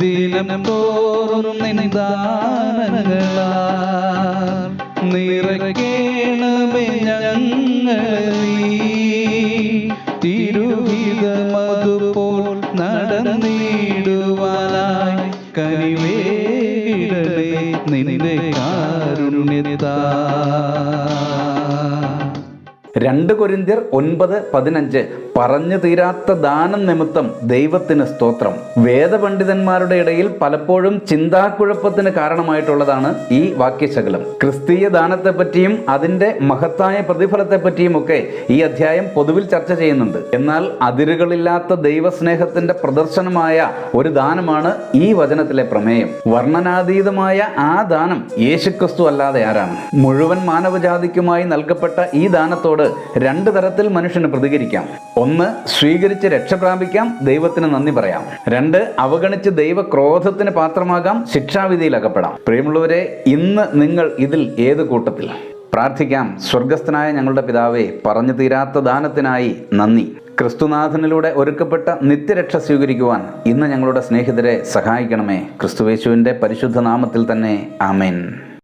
ദിനം തോറും നിന്ദാനങ്ങളാ നിറക്കേണമേ ഞങ്ങളെ. നീ തിരുവിധമതുപോൽ നടന്നിടുവാനായി കനിവേടണേ. നിന്നെ കാരുണ്യതാ രണ്ട് കൊരിന്തിയർ ഒൻപത് പതിനഞ്ച്. പറഞ്ഞു തീരാത്ത ദാനം നിമിത്തം ദൈവത്തിന് സ്തോത്രം. വേദപണ്ഡിതന്മാരുടെ ഇടയിൽ പലപ്പോഴും ചിന്താക്കുഴപ്പത്തിന് കാരണമായിട്ടുള്ളതാണ് ഈ വാക്യശകലം. ക്രിസ്തീയ ദാനത്തെപ്പറ്റിയും അതിന്റെ മഹത്തായ പ്രതിഫലത്തെപ്പറ്റിയും ഒക്കെ ഈ അധ്യായം പൊതുവിൽ ചർച്ച ചെയ്യുന്നുണ്ട്. എന്നാൽ അതിരുകളില്ലാത്ത ദൈവസ്നേഹത്തിന്റെ പ്രദർശനമായ ഒരു ദാനമാണ് ഈ വചനത്തിലെ പ്രമേയം. വർണനാതീതമായ ആ ദാനം യേശുക്രിസ്തു അല്ലാതെ ആരാണ്? മുഴുവൻ മാനവജാതിക്കുമായി നൽകപ്പെട്ട ഈ ദാനത്തോട് രണ്ട് തരത്തിൽ മനുഷ്യന് പ്രതികരിക്കാം. ഒന്ന് സ്വീകരിച്ച് രക്ഷ പ്രാപിക്കാം ദൈവത്തിന് നന്ദി പറയാം. രണ്ട് അവഗണിച്ച് ദൈവ ക്രോധത്തിന് പാത്രമാകാം ശിക്ഷാവിധിയിൽ അകപ്പെടാം. പ്രിയമുള്ളവരെ ഇന്ന് നിങ്ങൾ ഇതിൽ ഏത് കൂട്ടത്തിൽ? പ്രാർത്ഥിക്കാം സ്വർഗസ്ഥനായ ഞങ്ങളുടെ പിതാവേ പറഞ്ഞു തീരാത്ത ദാനത്തിനായി നന്ദി. ക്രിസ്തുനാഥനിലൂടെ ഒരുക്കപ്പെട്ട നിത്യരക്ഷ സ്വീകരിക്കുവാൻ ഇന്ന് ഞങ്ങളുടെ സ്നേഹിതരെ സഹായിക്കണമേ. ക്രിസ്തുവേശുവിന്റെ പരിശുദ്ധ നാമത്തിൽ തന്നെ ആമേൻ.